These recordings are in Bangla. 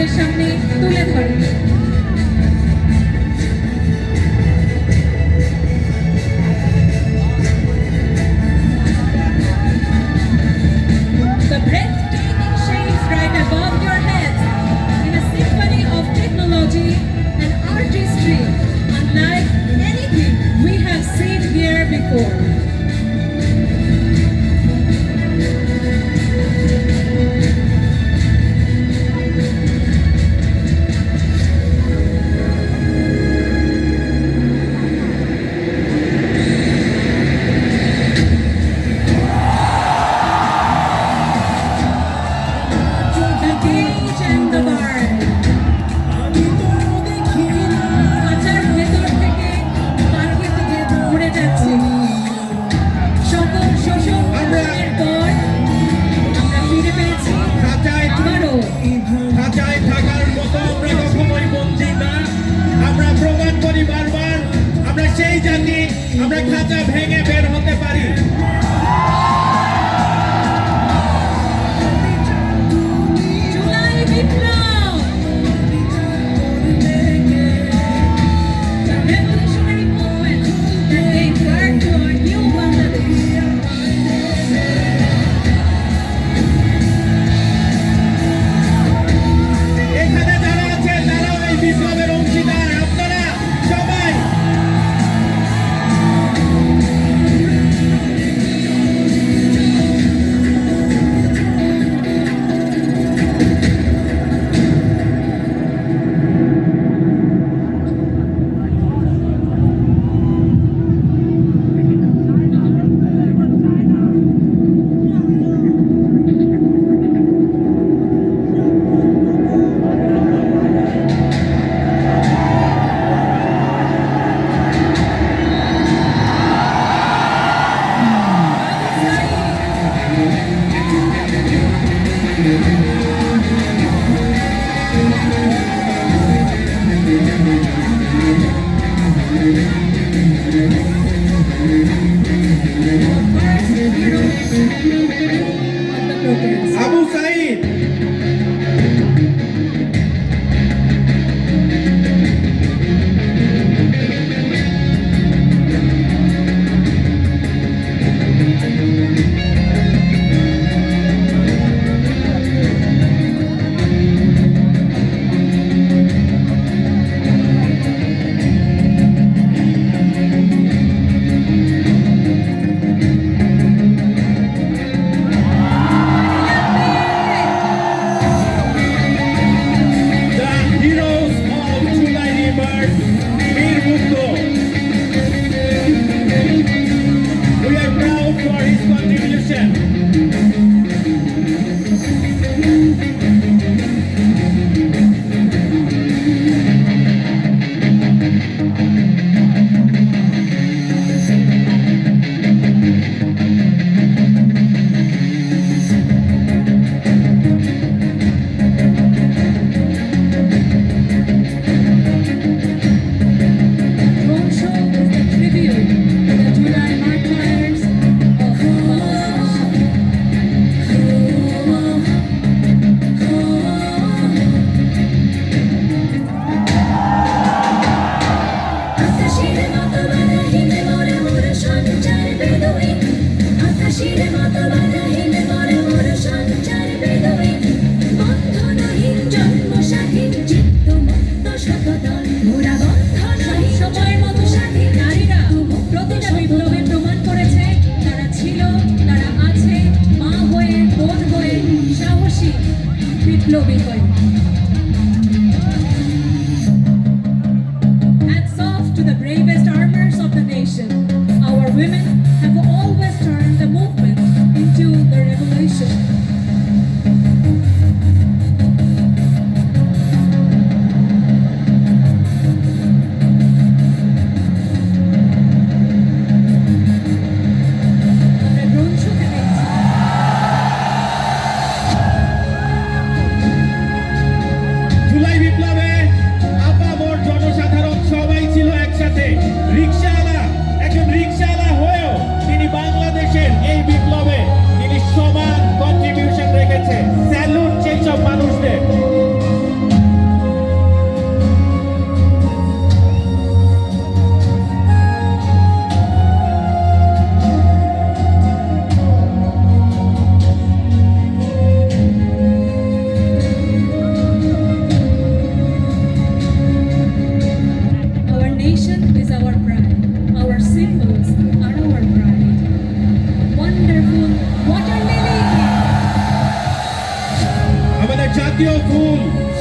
আপনাদের সামনে তুলে ধরেন Música Eu orgulho.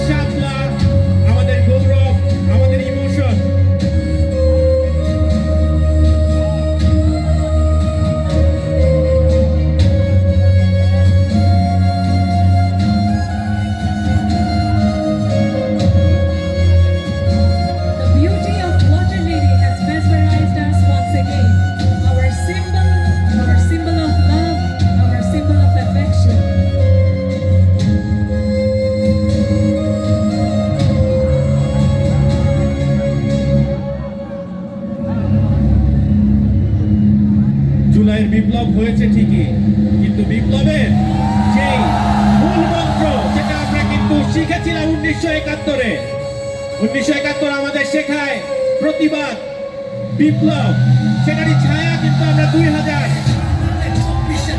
উনিশশো একাত্তরে উনিশশো একাত্তর আমাদের শেখায় প্রতিবাদ বিপ্লব। সেটারই ছায়া কিন্তু আমরা দুই হাজার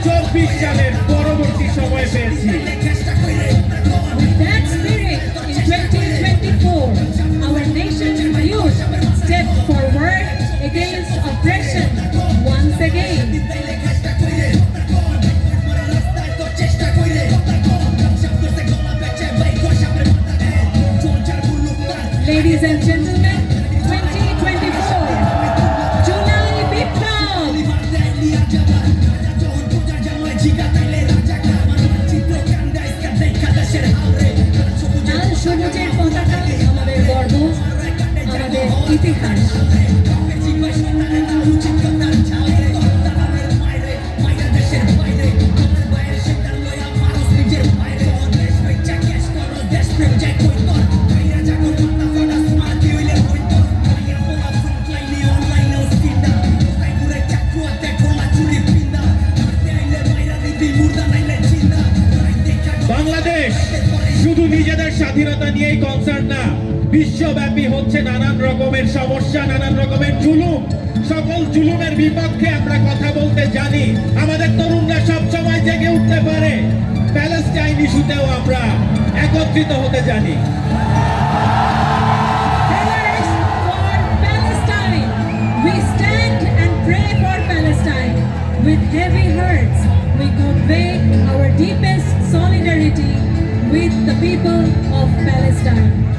চব্বিশ সালের পরবর্তী সময় পেয়েছি। With that spirit, in 2024, our youth stepped forward against oppression. Ladies and gentlemen, 2024, July Biplov! লাল সবুজের পতাকা আমাদের গর্ব আমাদের ইতিহাস কনসার্ন না। বিশ্বব্যাপী হচ্ছে নানান রকমের সমস্যা নানান রকমের জুলুম। সকল জুলুমের বিপক্ষে আমরা কথা বলতে জানি। আমাদের তরুণরা সব সময় জেগে উঠতে পারে। প্যালেস্টাইন ইস্যুতেও আমরা একত্রিত হতে জানি. With heavy hearts, we convey our deepest solidarity with the people of Palestine.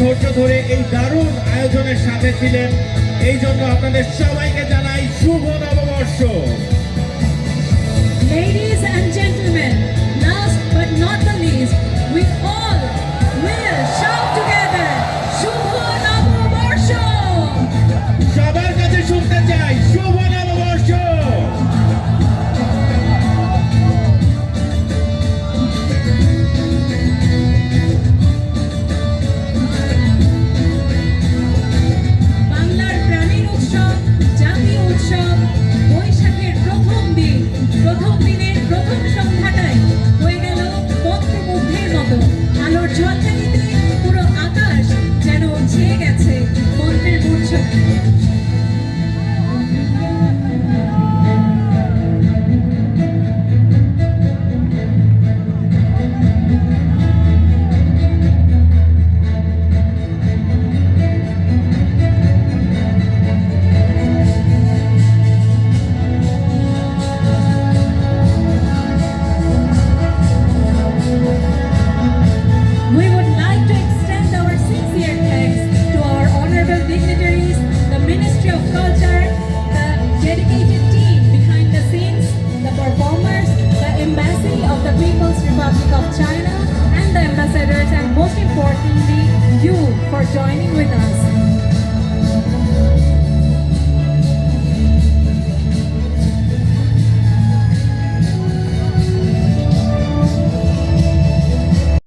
ধৈর্য ধরে এই দারুণ আয়োজনের সাথে ছিলেন। এই জন্য আপনাদের সবাইকে জানাই শুভ নববর্ষ। joining with